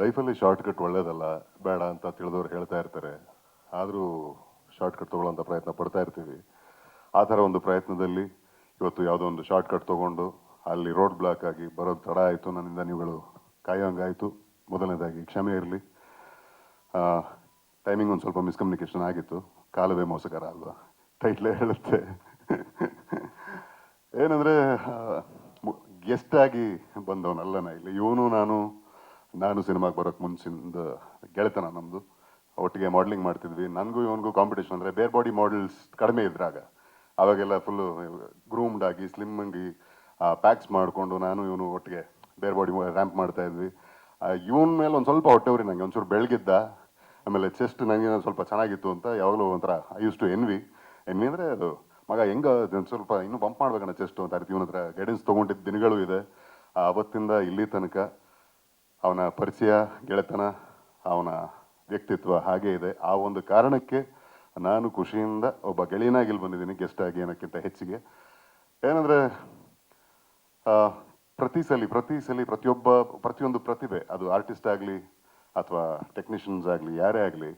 ಲೈಫಲ್ಲಿ ಶಾರ್ಟ್ಕಟ್ ಒಳ್ಳೇದಲ್ಲ, ಬೇಡ ಅಂತ ತಿಳಿದವ್ರು ಹೇಳ್ತಾ ಇರ್ತಾರೆ. ಆದರೂ ಶಾರ್ಟ್ಕಟ್ ತೊಗೊಳ್ಳೋಂಥ ಪ್ರಯತ್ನ ಪಡ್ತಾ ಇರ್ತೀವಿ. ಆ ಥರ ಒಂದು ಪ್ರಯತ್ನದಲ್ಲಿ ಇವತ್ತು ಯಾವುದೋ ಒಂದು ಶಾರ್ಟ್ಕಟ್ ತೊಗೊಂಡು ಅಲ್ಲಿ ರೋಡ್ ಬ್ಲಾಕ್ ಆಗಿ ಬರೋದು ತಡ ಆಯಿತು ನನ್ನಿಂದ, ನೀವುಗಳು ಕಾಯೋಂಗಾಯಿತು. ಮೊದಲನೇದಾಗಿ ಕ್ಷಮೆ ಇರಲಿ. ಟೈಮಿಂಗ್ ಒಂದು ಸ್ವಲ್ಪ ಮಿಸ್ಕಮ್ಯುನಿಕೇಶನ್ ಆಗಿತ್ತು. ಕಾಲವೇ ಮೋಸಕರ ಅಲ್ವಾ? ಟೈಟ್ಲೇ ಹೇಳುತ್ತೆ. ಏನಂದರೆ ಗೆಸ್ಟಾಗಿ ಬಂದವನಲ್ಲ ನಾ ಇಲ್ಲಿ. ಇವನು, ನಾನು ನಾನು ಸಿನಿಮಾಗೆ ಬರೋಕ್ಕೆ ಮುಂಚಿಂದ ಗೆಳೆತನ ನಮ್ಮದು ಒಟ್ಟಿಗೆ ಮಾಡಲಿಂಗ್ ಮಾಡ್ತಿದ್ವಿ. ನನಗೂ ಇವನಿಗೂ ಕಾಂಪಿಟೇಷನ್ ಅಂದರೆ ಬೇರ್ ಬಾಡಿ ಮಾಡೆಲ್ಸ್ ಕಡಿಮೆ ಇದ್ರಾಗ ಅವಾಗೆಲ್ಲ ಫುಲ್ಲು ಗ್ರೂಮ್ಡ್ ಆಗಿ ಸ್ಲಿಮ್ ಆಗಿ ಪ್ಯಾಕ್ಸ್ ಮಾಡಿಕೊಂಡು ನಾನು ಇವನು ಒಟ್ಟಿಗೆ ಬೇರ್ ಬಾಡಿ ರ್ಯಾಂಪ್ ಮಾಡ್ತಾ ಇದ್ವಿ. ಇವನ ಮೇಲೆ ಒಂದು ಸ್ವಲ್ಪ ಹೊಟ್ಟೆವ್ರಿ ನನಗೆ ಒಂಚೂರು ಬೆಳಗಿದ್ದ. ಆಮೇಲೆ ಚೆಸ್ಟ್ ನನಗೆ ಸ್ವಲ್ಪ ಚೆನ್ನಾಗಿತ್ತು ಅಂತ ಯಾವಾಗಲೂ ಒಂಥರ I use to envy envy ಅಂದರೆ ಅದು, ಮಗ ಹೆಂಗ ಸ್ವಲ್ಪ ಇನ್ನೂ ಬಂಪ್ ಮಾಡ್ಬೇಕಣ್ಣ ಚೆಸ್ಟು ಅಂತ ರೀತಿ ಇವನ ಹತ್ರ ಗೈಡೆನ್ಸ್ ತೊಗೊಂಡಿದ್ದ ದಿನಗಳು ಇದೆ. ಅವತ್ತಿಂದ ಇಲ್ಲಿ ತನಕ. ಅವನ ಪರಿಚಯ, ಗೆಳೆತನ, ಅವನ ವ್ಯಕ್ತಿತ್ವ ಹಾಗೇ ಇದೆ. ಆ ಒಂದು ಕಾರಣಕ್ಕೆ ನಾನು ಖುಷಿಯಿಂದ ಒಬ್ಬ ಗೆಳೆಯನಾಗಿ ಬಂದಿದ್ದೀನಿ ಗೆಸ್ಟ್ ಆಗಿ ಏನಕ್ಕಿಂತ ಹೆಚ್ಚಿಗೆ. ಏನಂದರೆ ಪ್ರತಿ ಸಲ ಪ್ರತಿ ಸಲ ಪ್ರತಿಯೊಬ್ಬ, ಪ್ರತಿಯೊಂದು ಪ್ರತಿಭೆ, ಅದು ಆರ್ಟಿಸ್ಟ್ ಆಗಲಿ ಅಥವಾ ಟೆಕ್ನಿಷಿಯನ್ಸ್ ಆಗಲಿ, ಯಾರೇ ಆಗಲಿ,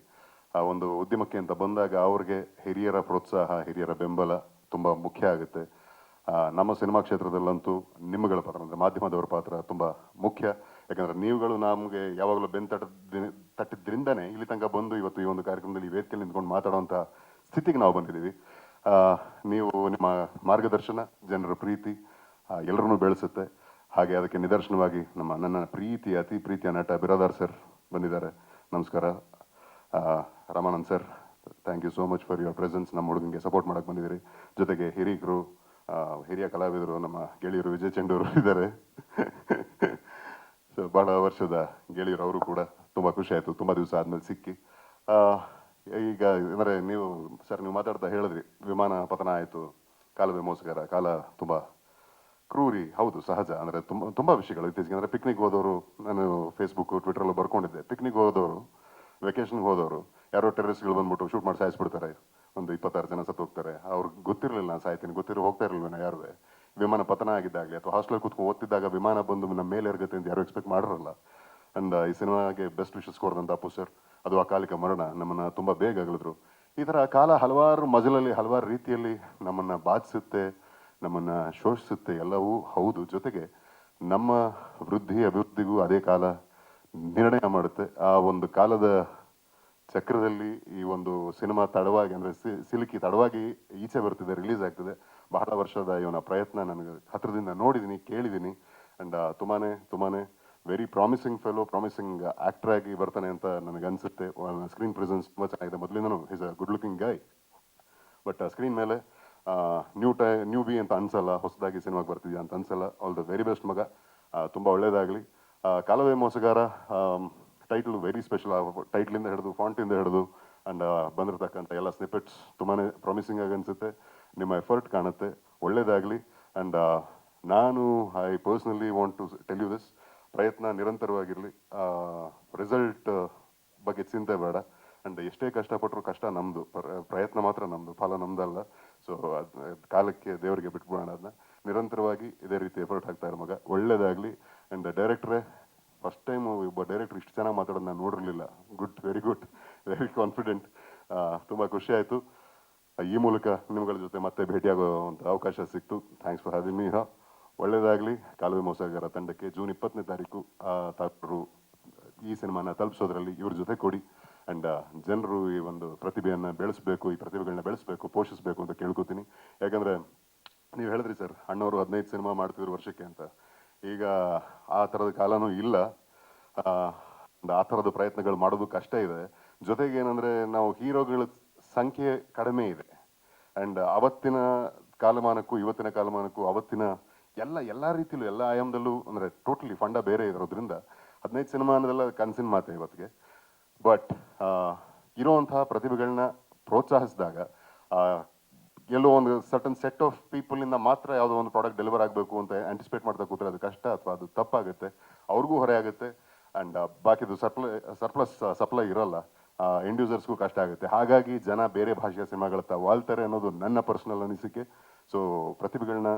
ಆ ಒಂದು ಉದ್ಯಮಕ್ಕೆ ಅಂತ ಬಂದಾಗ ಅವ್ರಿಗೆ ಹಿರಿಯರ ಪ್ರೋತ್ಸಾಹ, ಹಿರಿಯರ ಬೆಂಬಲ ತುಂಬ ಮುಖ್ಯ ಆಗುತ್ತೆ. ನಮ್ಮ ಸಿನಿಮಾ ಕ್ಷೇತ್ರದಲ್ಲಂತೂ ನಿಮ್ಮಗಳ ಪಾತ್ರ, ಅಂದರೆ ಮಾಧ್ಯಮದವರ ಪಾತ್ರ ತುಂಬ ಮುಖ್ಯ. ಯಾಕಂದ್ರೆ ನೀವುಗಳು ನಮಗೆ ಯಾವಾಗಲೂ ಬೆನ್ ತಟ್ಟ ತಟ್ಟಿದ್ರಿಂದನೇ ಇಲ್ಲಿ ತನಕ ಬಂದು ಇವತ್ತು ಈ ಒಂದು ಕಾರ್ಯಕ್ರಮದಲ್ಲಿ ವೇದಿಕೆಯಲ್ಲಿ ನಿಂತ್ಕೊಂಡು ಮಾತಾಡುವಂಥ ಸ್ಥಿತಿಗೆ ನಾವು ಬಂದಿದ್ದೀವಿ. ನೀವು ನಿಮ್ಮ ಮಾರ್ಗದರ್ಶನ, ಜನರ ಪ್ರೀತಿ ಎಲ್ಲರನ್ನೂ ಬೆಳೆಸುತ್ತೆ. ಹಾಗೆ ಅದಕ್ಕೆ ನಿದರ್ಶನವಾಗಿ ನಮ್ಮ ನನ್ನ ಪ್ರೀತಿ, ಅತಿ ಪ್ರೀತಿಯ ನಟ ಬಿರಾದಾರ್ ಸರ್ ಬಂದಿದ್ದಾರೆ. ನಮಸ್ಕಾರ. Ramanand sir thank you so much for your presence ನಮ್ಮ ಹುಡುಗನಿಗೆ ಸಪೋರ್ಟ್ ಮಾಡೋಕೆ ಬಂದಿದ್ದೀರಿ. ಜೊತೆಗೆ ಹಿರಿಯರು ಹಿರಿಯ ಕಲಾವಿದರು, ನಮ್ಮ ಗೆಳೆಯರು ವಿಜಯ್ ಚಂಡೂರು ಇದ್ದಾರೆ. ಸೊ ಭಾಳ ವರ್ಷದ ಗೆಳೆಯರು ಅವರು ಕೂಡ ತುಂಬ ಖುಷಿ ಆಯಿತು. ತುಂಬ ದಿವಸ ಆದಮೇಲೆ ಸಿಕ್ಕಿ. ಈಗ ಅಂದರೆ ನೀವು ಸರ್ ನೀವು ಮಾತಾಡ್ತಾ ಹೇಳಿದ್ರಿ, ವಿಮಾನ ಪತನ ಆಯಿತು ಕಾಲವೇ ಮೋಸಗಾರ, ಕಾಲ ತುಂಬ ಕ್ರೂರಿ, ಹೌದು, ಸಹಜ. ಅಂದರೆ ತುಂಬ ತುಂಬ ವಿಷಯಗಳು. ಇತ್ತೀಚೆಗೆ ಅಂದರೆ ಪಿಕ್ನಿಕ್ ಹೋದವರು, ನಾನು ಫೇಸ್ಬುಕ್ ಟ್ವಿಟರಲ್ಲೂ ಬರ್ಕೊಂಡಿದ್ದೆ. ಪಿಕ್ನಿಕ್ ಹೋದವರು ವೆಕೇಶನ್ಗೆ ಹೋದವರು, ಯಾರೋ ಟೆರರಿಸ್ಟ್ಗಳು ಬಂದ್ಬಿಟ್ಟು ಶೂಟ್ ಮಾಡಿ ಸಾಯಿಸ್ಬಿಡ್ತಾರೆ. ಒಂದು ಇಪ್ಪತ್ತಾರು ಜನ ಸತ್ತು ಹೋಗ್ತಾರೆ ಅವ್ರಿಗೆ ಗೊತ್ತಿರಲಿಲ್ಲ, ನಾನು ಸಾಯ್ತೀನಿ. ಗೊತ್ತಿರೋ ಹೋಗ್ತಾ ಇರಲಿಲ್ಲ ಯಾರು ವಿಮಾನ ಪತನ ಆಗಿದ್ದಾಗಲಿ ಅಥವಾ ಹಾಸ್ಟೆಲ್ ಕೂತ್ಕೊಂಡು ಓದ್ತಿದ್ದಾಗ ವಿಮಾನ ಬಂದು ನಮ್ಮ ಮೇಲೆ ಇರ್ಗತ್ತೆ ಅಂತ ಯಾರು ಎಕ್ಸ್ಪೆಕ್ಟ್ ಮಾಡಿರಲ್ಲ. ಅಂಡ್ ಈ ಸಿನಿಮಾಗೆ ಬೆಸ್ಟ್ ವಿಶಸ್ ಕೊಡ್ದಂಥ ಅಪ್ಪು ಸರ್ ಅದು ಅಕಾಲಿಕ ಮರಣ. ನಮ್ಮನ್ನ ತುಂಬ ಬೇಗ ಅಗಲಿದ್ರು. ಈ ಥರ ಕಾಲ ಹಲವಾರು ಮಜಲಲ್ಲಿ, ಹಲವಾರು ರೀತಿಯಲ್ಲಿ ನಮ್ಮನ್ನ ಬಾಧಿಸುತ್ತೆ, ನಮ್ಮನ್ನ ಶೋಷಿಸುತ್ತೆ ಎಲ್ಲವೂ ಹೌದು. ಜೊತೆಗೆ ನಮ್ಮ ವೃದ್ಧಿ, ಅಭಿವೃದ್ಧಿಗೂ ಅದೇ ಕಾಲ ನಿರ್ಣಯ ಮಾಡುತ್ತೆ. ಆ ಒಂದು ಕಾಲದ ಚಕ್ರದಲ್ಲಿ ಈ ಒಂದು ಸಿನಿಮಾ ತಡವಾಗಿ ಅಂದ್ರೆ ಸಿಲುಕಿ ತಡವಾಗಿ ಈಚೆ ಬರ್ತಿದೆ ರಿಲೀಸ್ ಆಗ್ತಿದೆ. ಬಹಳ ವರ್ಷದ ಇವನ ಪ್ರಯತ್ನ ನನಗೆ ಹತ್ರದಿಂದ ನೋಡಿದ್ದೀನಿ ಕೇಳಿದ್ದೀನಿ ಅಂಡ್ ತುಂಬಾ ತುಂಬಾ very promising fellow promising actor ಆಗಿ ಬರ್ತಾನೆ ಅಂತ ನನಗೆ ಅನ್ಸುತ್ತೆ. ಸ್ಕ್ರೀನ್ ಪ್ರೆಸೆನ್ಸ್ ತುಂಬ ಚೆನ್ನಾಗಿದೆ. ಮೊದಲಿಂದನೂ is a good looking guy but screen ಮೇಲೆ ನ್ಯೂ ಟೈ ನ್ಯೂ ಬಿ ಅಂತ ಅನ್ಸಲ್ಲ, ಹೊಸದಾಗಿ ಸಿನಿಮಾಗೆ ಬರ್ತಿದ್ಯಾ ಅಂತ ಅನ್ಸಲ್ಲ. ಆಲ್ ದ ವೆರಿ ಬೆಸ್ಟ್ ಮಗ. ತುಂಬ ಒಳ್ಳೇದಾಗಲಿ. ಕಾಲವೇ ಮೋಸಗಾರ ಟೈಟಲ್ ವೆರಿ ಸ್ಪೆಷಲ್ ಟೈಟ್ಲಿಂದ ಹಿಡಿದು ಫಾಂಟಿಂದ ಹಿಡಿದು ಆ್ಯಂಡ್ ಬಂದಿರತಕ್ಕಂಥ ಎಲ್ಲ ಸ್ನಿಪೆಟ್ಸ್ ತುಂಬಾ ಪ್ರಾಮಿಸಿಂಗ್ ಆಗಿ ಅನಿಸುತ್ತೆ. ನಿಮ್ಮ ಎಫರ್ಟ್ ಕಾಣುತ್ತೆ. ಒಳ್ಳೆಯದಾಗಲಿ ಆ್ಯಂಡ್ ನಾನು I personally want to tell you this ಪ್ರಯತ್ನ ನಿರಂತರವಾಗಿರಲಿ. ರಿಸಲ್ಟ್ ಬಗ್ಗೆ ಚಿಂತೆ ಬೇಡ. ಆ್ಯಂಡ್ ಎಷ್ಟೇ ಕಷ್ಟಪಟ್ಟರು ಕಷ್ಟ ನಮ್ಮದು ಪ್ರ- ಪ್ರಯತ್ನ ಮಾತ್ರ ನಮ್ಮದು ಫಲ ನಮ್ಮದಲ್ಲ ಸೊ ಕಾಲಕ್ಕೆ ದೇವರಿಗೆ ಬಿಟ್ಬಿಡೋಣ. ಅದನ್ನ ನಿರಂತರವಾಗಿ ಇದೇ ರೀತಿ ಎಫರ್ಟ್ ಹಾಕ್ತಾ ಇರೋ ಮಗ. ಒಳ್ಳೇದಾಗಲಿ. ಆ್ಯಂಡ್ ಡೈರೆಕ್ಟ್ರೇ ಫಸ್ಟ್ ಟೈಮ್ ಒಬ್ಬ ಡೈರೆಕ್ಟರ್ ಇಷ್ಟು ಚೆನ್ನಾಗಿ ಮಾತಾಡೋದು ನಾನು ನೋಡಿರಲಿಲ್ಲ. Good very good very confident ತುಂಬ ಖುಷಿ ಆಯಿತು. ಈ ಮೂಲಕ ನಿಮ್ಗಳ ಜೊತೆ ಮತ್ತೆ ಭೇಟಿಯಾಗೋ ಒಂದು ಅವಕಾಶ ಸಿಕ್ತು. ಥ್ಯಾಂಕ್ಸ್ ಫಾರ್ ಹ್ಯಾವಿಂಗ್ ಮೀ ಒಳ್ಳೇದಾಗಲಿ. ಕಾಲುವೆ ಮೋಸಗಾರ ತಂಡಕ್ಕೆ ಜೂನ್ ಇಪ್ಪತ್ತನೇ ತಾರೀಕು ತಾರು ಈ ಸಿನಿಮಾನ ತಲುಪಿಸೋದ್ರಲ್ಲಿ ಇವ್ರ ಜೊತೆ ಕೊಡಿ. ಅಂಡ್ ಜನರು ಈ ಒಂದು ಪ್ರತಿಭೆಯನ್ನ ಬೆಳೆಸಬೇಕು, ಈ ಪ್ರತಿಭೆಗಳನ್ನ ಬೆಳೆಸಬೇಕು, ಪೋಷಿಸಬೇಕು ಅಂತ ಕೇಳ್ಕೊತೀನಿ. ಯಾಕಂದ್ರೆ, ನೀವು ಹೇಳಿದ್ರಿ ಸರ್, ಅಣ್ಣವರು ಹದಿನೈದು ಸಿನಿಮಾ ಮಾಡ್ತಿದ್ರು ವರ್ಷಕ್ಕೆ ಅಂತ. ಈಗ ಆ ಥರದ ಕಾಲನೂ ಇಲ್ಲ. ಆ, ಥರದ ಪ್ರಯತ್ನಗಳು ಮಾಡೋದು ಕಷ್ಟ ಇದೆ. ಜೊತೆಗೆ ಏನಂದರೆ ನಾವು ಹೀರೋಗಳ ಸಂಖ್ಯೆ ಕಡಿಮೆ ಇದೆ. ಆ್ಯಂಡ್ ಅವತ್ತಿನ ಕಾಲಮಾನಕ್ಕೂ ಇವತ್ತಿನ ಕಾಲಮಾನಕ್ಕೂ ಅವತ್ತಿನ ಎಲ್ಲ ಎಲ್ಲ ರೀತಿಯಲ್ಲೂ ಎಲ್ಲ ಆಯಾಮದಲ್ಲೂ ಅಂದರೆ ಟೋಟಲಿ ಫಂಡ ಬೇರೆ ಇರೋದ್ರಿಂದ ಹದಿನೈದು ಸಿನಿಮಾ ಅನ್ನೋದೆಲ್ಲ ಕನಸಿನ ಮಾತೆ ಇವತ್ತಿಗೆ. ಬಟ್ ಇರೋವಂಥ ಪ್ರತಿಭೆಗಳನ್ನ ಪ್ರೋತ್ಸಾಹಿಸಿದಾಗ ಎಲ್ಲೋ ಒಂದು ಸರ್ಟನ್ ಸೆಟ್ ಆಫ್ ಪೀಪಲ್ ಇಂದ ಮಾತ್ರ ಯಾವುದೋ ಒಂದು ಪ್ರಾಡಕ್ಟ್ ಡೆಲಿವರ್ ಆಗಬೇಕು ಅಂತ ಆಂಟಿಸಿಪೇಟ್ ಮಾಡ್ತಾ ಕೂತ್ರೆ ಅದು ಕಷ್ಟ ಅಥವಾ ಅದು ತಪ್ಪಾಗುತ್ತೆ. ಅವ್ರಿಗೂ ಹೊರೆ ಆಗುತ್ತೆ. ಆ್ಯಂಡ್ ಬಾಕಿದು ಸರ್ಪ್ಲೈ ಸರ್ಪ್ಲಸ್ ಸಪ್ಲೈ ಇರಲ್ಲ. ಇಂಡ್ಯೂಸರ್ಸ್ಗೂ ಕಷ್ಟ ಆಗುತ್ತೆ. ಹಾಗಾಗಿ ಜನ ಬೇರೆ ಭಾಷೆಯ ಸಿನಿಮಾಗಳತ್ತ ವಾಲ್ತಾರೆ ಅನ್ನೋದು ನನ್ನ ಪರ್ಸನಲ್ ಅನಿಸಿಕೆ. ಸೊ ಪ್ರತಿಭೆಗಳನ್ನ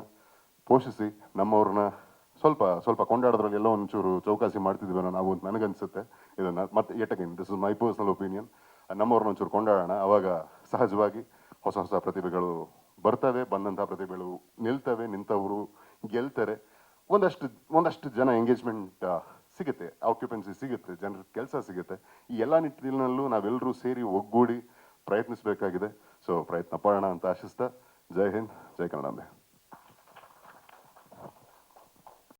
ಪೋಷಿಸಿ ನಮ್ಮವ್ರನ್ನ ಸ್ವಲ್ಪ ಸ್ವಲ್ಪ ಕೊಂಡಾಡೋದ್ರಲ್ಲಿ ಎಲ್ಲೋ ಒಂಚೂರು ಚೌಕಾಸಿ ಮಾಡ್ತಿದ್ವಿ ನಾವು ಅಂತ ನನಗನ್ಸುತ್ತೆ. ಇದನ್ನು ಮತ್ತೆ yet again this is my personal opinion ನಮ್ಮವ್ರನ್ನ ಒಂಚೂರು ಕೊಂಡಾಡೋಣ. ಅವಾಗ ಸಹಜವಾಗಿ ಹೊಸ ಹೊಸ ಪ್ರತಿಭೆಗಳು ಬರ್ತವೆ, ಬಂದಂಥ ಪ್ರತಿಭೆಗಳು ನಿಲ್ತವೆ, ನಿಂತವರು ಗೆಲ್ತಾರೆ. ಒಂದಷ್ಟು ಒಂದಷ್ಟು ಜನ ಎಂಗೇಜ್ಮೆಂಟ್ ಸಿಗುತ್ತೆ ಆಕ್ಯುಪೆನ್ಸಿ ಸಿಗುತ್ತೆ, ಜನರ ಕೆಲಸ ಸಿಗುತ್ತೆ. ಈ ಎಲ್ಲ ನಿಟ್ಟಿನಲ್ಲೂ ನಾವೆಲ್ಲರೂ ಸೇರಿ ಒಗ್ಗೂಡಿ ಪ್ರಯತ್ನಿಸಬೇಕಾಗಿದೆ. ಸೊ ಪ್ರಯತ್ನ ಪಡೋಣ ಅಂತ ಆಶಿಸ್ತಾ, ಜೈ ಹಿಂದ್, ಜೈ ಕನ್ನಡಾಂಬೆ